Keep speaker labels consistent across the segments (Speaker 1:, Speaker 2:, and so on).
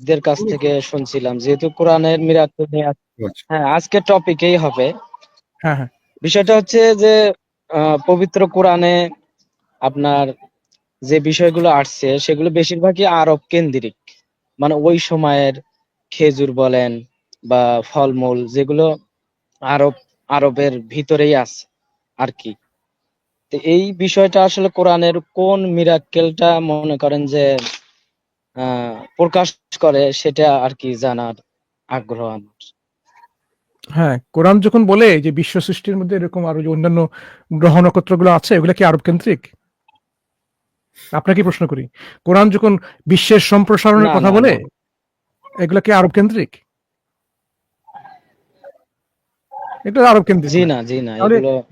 Speaker 1: দের কাছ থেকে শুনছিলাম যেহেতু কোরআনের আজ-
Speaker 2: আচ্ছা।
Speaker 1: হ্যাঁ আজকের টপিকেই হবে।
Speaker 3: হ্যাঁ হ্যাঁ।
Speaker 1: বিষয়টা হচ্ছে যে আহ, পবিত্র কোরআনে আপনার যে বিষয়গুলো আসছে সেগুলো বেশিরভাগই আরব কেন্দ্রিক। মানে ওই সময়ের খেজুর বলেন বা ফলমূল যেগুলো আরব আরবের ভিতরেই আছে আর কি। তো এই বিষয়টা আসলে কোরআনের কোন মিরাক্কেলটা মনে করেন যে প্রকাশ করে সেটা আর কি জানার আগ্রহ আমার।
Speaker 3: হ্যাঁ কোরআন যখন বলে যে বিশ্ব সৃষ্টির মধ্যে এরকম আরও যে অন্যান্য গ্রহ নক্ষত্রগুলো আছে ওগুলো কি আরব কেন্দ্রিক আপনাকে প্রশ্ন করি? কোরআন যখন বিশ্বের সম্প্রসারণের কথা বলে। এগুলা কি আরব কেন্দ্রিক এটা আরব কেন্দ্রিক
Speaker 1: জি
Speaker 3: না।
Speaker 1: জি না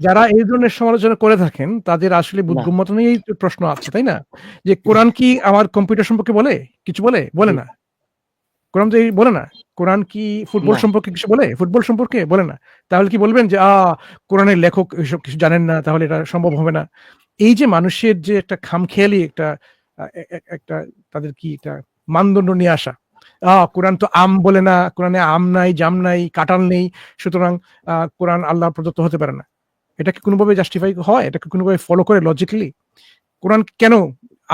Speaker 3: যারা এই ধরনের সমালোচনা করে থাকেন তাদের আসলে বুদ্ধিমত্তা নিয়েই প্রশ্ন আছে তাই না? যে কোরআন কি আমার কম্পিউটার সম্পর্কে বলে? কিছু বলে? বলে না। কোরআন তো বলে না। কোরআন কি ফুটবল সম্পর্কে কিছু বলে? ফুটবল সম্পর্কে বলে না। তাহলে কি বলবেন যে আ কোরআনের লেখক এসব কিছু জানেন না তাহলে এটা সম্ভব হবে না? এই যে মানুষের যে একটা খামখেয়ালি একটা আহ, একটা তাদের কি একটা মানদণ্ড নিয়ে আসা আহ কোরআন তো আম বলে না, কোরআনে আম নাই, জাম নাই, কাঁঠাল নেই, সুতরাং কোরআন আল্লাহ প্রদত্ত হতে পারে না। এটা কি কোনোভাবে জাস্টিফাই হয়? এটাকে কোনোভাবে ফলো করে লজিক্যালি কোরআন কেন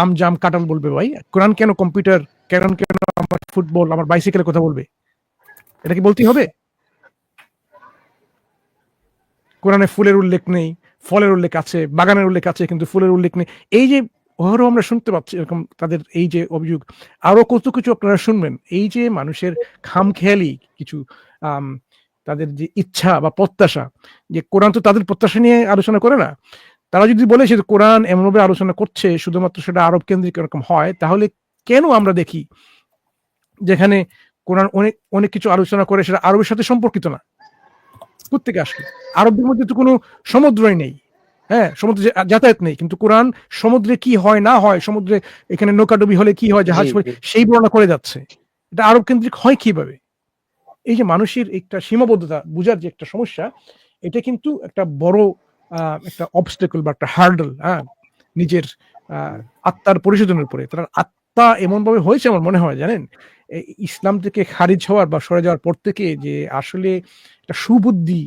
Speaker 3: আম, জাম, কাঁঠাল বলবে ভাই? কোরআন কেন কম্পিউটার কেন কেন আমার ফুটবল আমার বাইসাইকেলের কথা বলবে? এটা কি বলতেই হবে? কোরআনে ফুলের উল্লেখ নেই, ফলের উল্লেখ আছে, বাগানের উল্লেখ আছে, কিন্তু ফুলের উল্লেখ নেই। এই যে ওহারও আমরা শুনতে পাচ্ছি, এরকম তাদের এই যে অভিযোগ। আরও কত কিছু আপনারা শুনবেন? এই যে মানুষের খামখেয়ালি, কিছু তাদের যে ইচ্ছা বা প্রত্যাশা, যে কোরআন তো তাদের প্রত্যাশা নিয়ে আলোচনা করে না। তারা যদি বলে যে কোরআন এমনভাবে আলোচনা করছে, শুধুমাত্র সেটা আরব কেন্দ্রিক এরকম হয়, তাহলে কেন আমরা দেখি যেখানে কোরআন অনেক অনেক কিছু আলোচনা করে সেটা আরবের সাথে সম্পর্কিত না? প্রত্যেকে আসলে? আরবদের মধ্যে তো কোনো সমুদ্রই নেই। হ্যাঁ সমুদ্রে যা- যাতায়াত নেই কিন্তু কোরআন সমুদ্রে কি হয় না হয় সমুদ্রে এখানে নৌকাডুবি হলে কি হয় জাহাজ সেই বর্ণনা করে যাচ্ছে। এটা আরব কেন্দ্রিক হয় কীভাবে? এই যে মানুষের একটা সীমাবদ্ধতা বুঝার যে একটা সমস্যা এটা কিন্তু একটা বড় একটা অবস্টেকল বা একটা হার্ডল হ্যাঁ নিজের আহ, আত্মার পরিশোধনের উপরে। তার আত্মা এমন ভাবে হয়েছে আমার মনে হয় জানেন? ইসলাম থেকে খারিজ হওয়ার বা সরে যাওয়ার পর থেকে যে আসলে একটা সুবুদ্ধি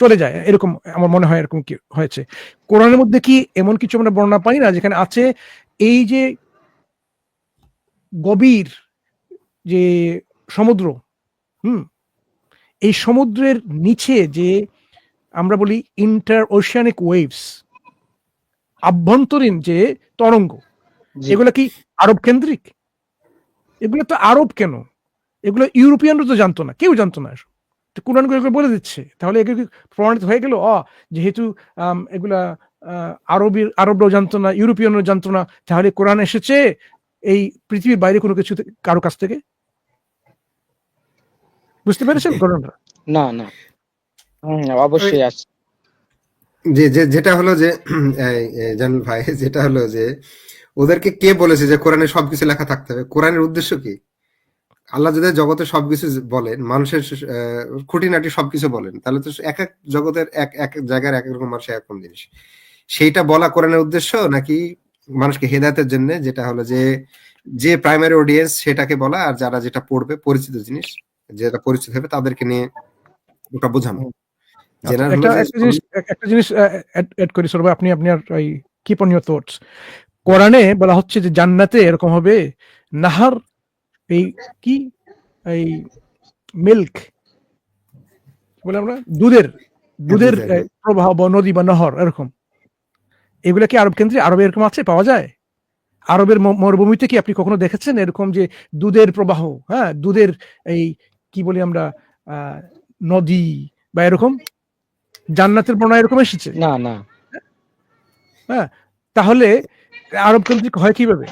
Speaker 3: চলে যায় এরকম আমার মনে হয় এরকম কি হয়েছে। কোরআনের মধ্যে কি এমন কিছু আমরা বর্ণনা পাই না? যেখানে আছে এই যে গভীর যে সমুদ্র হুম? এই সমুদ্রের নিচে যে আমরা বলি ইন্টার ওশিয়ানিক ওয়েভস আভ্যন্তরীণ যে তরঙ্গ। এগুলো কি আরব কেন্দ্রিক? এগুলো তো আরব কেন? এগুলো ইউরোপিয়ানরা তো জানতো না কেউ জানতো না কোরআন এগুলো বলে দিচ্ছে। তাহলে এগুলো প্রমাণিত হয়ে গেল? অ যেহেতু এগুলা আহ, আরবের আরবরাও জানতো না ইউরোপিয়ানরাও জানতো না তাহলে কোরআন এসেছে এই পৃথিবীর বাইরে কোনো কিছু কারও কাছ থেকে? বুঝতে পেরেছেন কোরআনরা
Speaker 1: না না। অবশ্যই আছে।
Speaker 2: যে যে যেটা হলো যে জানুল ভাই যেটা হলো যে ওদেরকে কে বলেছে যে কোরআনে সবকিছু লেখা থাকতে হবে? কোরআনের উদ্দেশ্য কি? আল্লাহ যদি জগতে সবকিছু বলেন মানুষের খুঁটিনাটি সবকিছু বলেন তাহলে তো এক এক জগতের এক এক জায়গার এক এক রকম মানুষের এক রকম জিনিস। সেইটা বলা কোরআনের উদ্দেশ্য নাকি মানুষকে হেদায়তের জন্য? যেটা হলো যে যে প্রাইমারি অডিয়েন্স সেটাকে বলা আর যারা যেটা পড়বে পরিচিত জিনিস যেটা পরিচিত হবে তাদেরকে নিয়ে ওটা বোঝানো।
Speaker 3: আচ্ছা, একটা জিনিস এক- একটা জিনিস এড করি সরব আপনি আপনার ওই কিপ অন ইউর থটস কোরআনে বলা হচ্ছে যে জান্নাতে এরকম হবে নাহার এই কি? এই মিল্ক বলে আমরা? দুধের দুধের প্রবাহ বা নদী বা নহর এরকম। এগুলা কি আরব কেন্দ্রে আরবে এরকম আছে পাওয়া যায়? আরবের মরুভূমিতে কি আপনি কখনো দেখেছেন এরকম যে দুধের প্রবাহ হ্যাঁ? দুধের এই কি বলি আমরা আহ, নদী বা এরকম? জান্নাতের বর্ণনা এরকম এসেছে?
Speaker 1: না না। হ্যাঁ?
Speaker 3: তাহলে আরব কেন্দ্রিক হয় কীভাবে?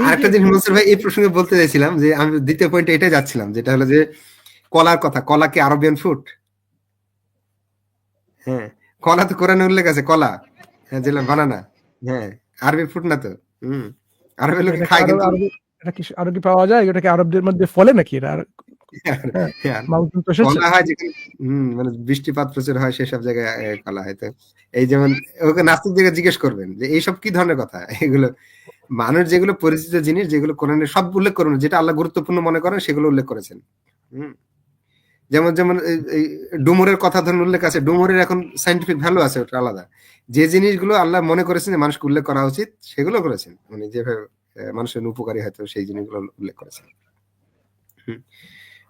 Speaker 2: আরেকটা জিনিস মনসুর ভাই এই প্রসঙ্গে বলতে চাইছিলাম যে আমি দ্বিতীয় পয়েন্টে এটাই যাচ্ছিলাম যেটা হলো যে কলার কথা কলা কি আরবিয়ান ফুড হ্যাঁ কলা তো কোরআনে উল্লেখ আছে কলা। হ্যাঁ যেটা বানানা হ্যাঁ আরবি ফুড না তো। হম আরবের লোকে খায় কিন্তু।
Speaker 3: এটা কি আরও কি পাওয়া যায়? এটা কি আরবদের মধ্যে ফলে নাকি এটা আর
Speaker 2: হ্যাঁ, হয়। মানে বৃষ্টিপাত প্রচুর হয় সেসব জায়গায় কলা হয়। তো এই যেমন ওকে নাস্তিক জিজ্ঞেস করবেন যে এইসব কি ধরনের কথা? এগুলো মানুষ যেগুলো পরিচিত জিনিস, যেগুলো কোরআনে সব উল্লেখ করুন, যেটা আল্লাহ গুরুত্বপূর্ণ মনে করেন, সেগুলো উল্লেখ করেছেন। যেমন যেমন ডুমুরের কথা ধরুন উল্লেখ আছে, ডুমুরের এখন সাইন্টিফিক ভ্যালু আছে, ওটা আলাদা। যে জিনিসগুলো আল্লাহ মনে করেছেন যে মানুষকে উল্লেখ করা উচিত, সেগুলো করেছেন। মানে যেভাবে মানুষের উপকারী হয়তো সেই জিনিসগুলো উল্লেখ করেছেন।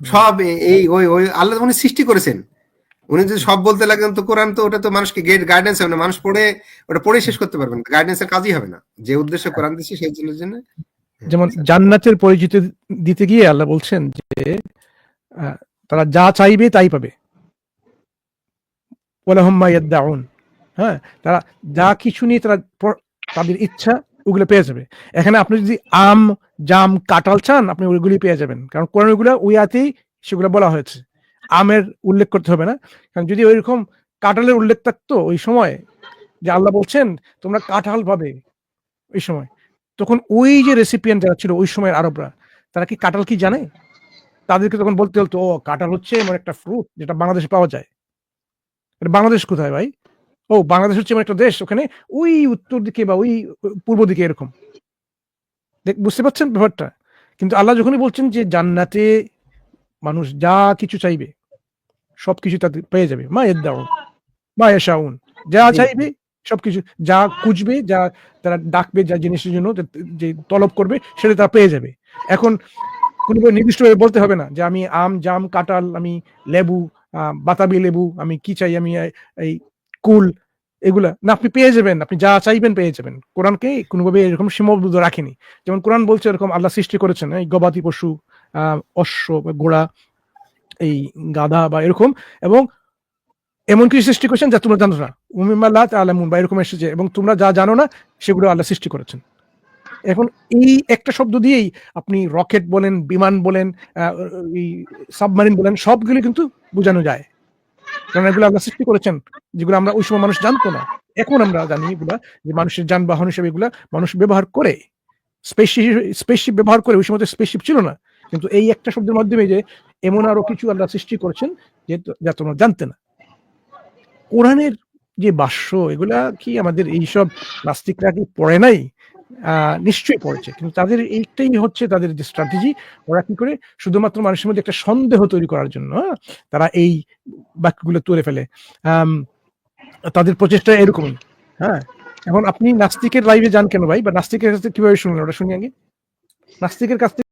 Speaker 2: সব এই, ওই ওই আল্লাহ মানে সৃষ্টি করেছেন। উনি যদি সব বলতে লাগেন তো কোরআন তো ওটা তো মানুষকে গেট গাইডেন্স হবে না। মানুষ পড়ে ওটা পড়ে শেষ করতে পারবেন গাইডেন্সের কাজই হবে না। যে উদ্দেশ্যে কোরআন দিচ্ছি সেই জন্য জন্য
Speaker 3: যেমন জান্নাতের পরিচিতি দিতে গিয়ে আল্লাহ বলছেন যে তারা যা চাইবে তাই পাবে। ওয়ালাহুম্মা ইয়াদদাউন। হ্যাঁ তারা যা কিছু নিয়ে তারা তাদের ইচ্ছা ওগুলো পেয়ে যাবে। এখানে আপনি যদি আম জাম কাঁঠাল চান আপনি ওইগুলি পেয়ে যাবেন। কারণ কোরআন ওইগুলো ওই আতেই সেগুলো বলা হয়েছে। আমের উল্লেখ করতে হবে না। কারণ যদি ওইরকম কাঁঠালের উল্লেখ থাকতো ওই সময়, যে আল্লাহ বলছেন, তোমরা কাঁঠাল পাবে ওই সময়। তখন ওই যে রেসিপিয়েন্ট যারা ছিল ওই সময়ের আরবরা, তারা কি কাঁঠাল কি জানে? তাদেরকে তখন বলতে হতো, ও, কাঁঠাল হচ্ছে এমন একটা ফ্রুট যেটা বাংলাদেশে পাওয়া যায়। বাংলাদেশ কোথায় ভাই? ও, বাংলাদেশ হচ্ছে এমন একটা দেশ, ওখানে ওই উত্তর দিকে বা ওই পূর্ব দিকে এরকম। বুঝতে পারছেন ব্যাপারটা? কিন্তু আল্লাহ যখনই বলছেন যে জান্নাতে মানুষ যা কিছু চাইবে সবকিছু তাদের পেয়ে যাবে। মা এর দাউন মা এসাউন যা চাইবে সবকিছু যা খুঁজবে যা তারা ডাকবে যা জিনিসের জন্য যে- তলব করবে সেটা তারা পেয়ে যাবে। এখন কোনোভাবে নির্দিষ্টভাবে বলতে হবে না যে আমি আম জাম কাঁঠাল আমি লেবু বাতাবি লেবু আমি কি চাই আমি এই- কুল এগুলা। না আপনি পেয়ে যাবেন আপনি যা চাইবেন পেয়ে যাবেন। কোরআনকে কোনোভাবে এরকম সীমাবদ্ধ রাখেনি। যেমন কোরআন বলছে এরকম আল্লাহ সৃষ্টি করেছেন এই গবাদি পশু আহ, অশ্ব বা ঘোড়া এই গাধা বা এরকম, এবং এমন কিছু সৃষ্টি করেছেন যা তোমরা জানো না। উমিমাল্লাহ আলামুন বা এরকম এসেছে, এবং তোমরা যা জানো না, সেগুলো আল্লাহ সৃষ্টি করেছেন। এখন এই একটা শব্দ দিয়েই আপনি রকেট বলেন, বিমান বলেন সাবমারিন বলেন, সবগুলো কিন্তু বোঝানো যায়। কারণ এগুলো সৃষ্টি করেছেন, যেগুলো আমরা ওই সময় মানুষ জানতো না। এখন আমরা জানি এগুলা, যে মানুষের যানবাহন হিসেবে এগুলা মানুষ ব্যবহার করে। স্পেসশিপ স্পেসশিপ ব্যবহার করে, ওই সময় স্পেসশিপ ছিল না। কিন্তু এই একটা শব্দের মাধ্যমে যে এমন আরও কিছু আল্লাহ সৃষ্টি করেছেন যে যা তোমরা জানতে না। কোরআনের যে বাস্য এগুলা কি আমাদের এইসব নাস্তিকরা কি পড়ে নাই? নিশ্চয়ই পড়েছে কিন্তু তাদের এইটাই হচ্ছে তাদের যে স্ট্র্যাটেজি ওরা কি করে? শুধুমাত্র মানুষের মধ্যে একটা সন্দেহ তৈরি করার জন্য হ্যাঁ, তারা এই বাক্যগুলো তুলে ফেলে। তাদের প্রচেষ্টা এরকমই হ্যাঁ? এখন আপনি নাস্তিকের লাইভে যান কেন ভাই? বা নাস্তিকের কাছে কীভাবে শুনলেন? ওটা শুনি আগে। নাস্তিকের কাছ থেকে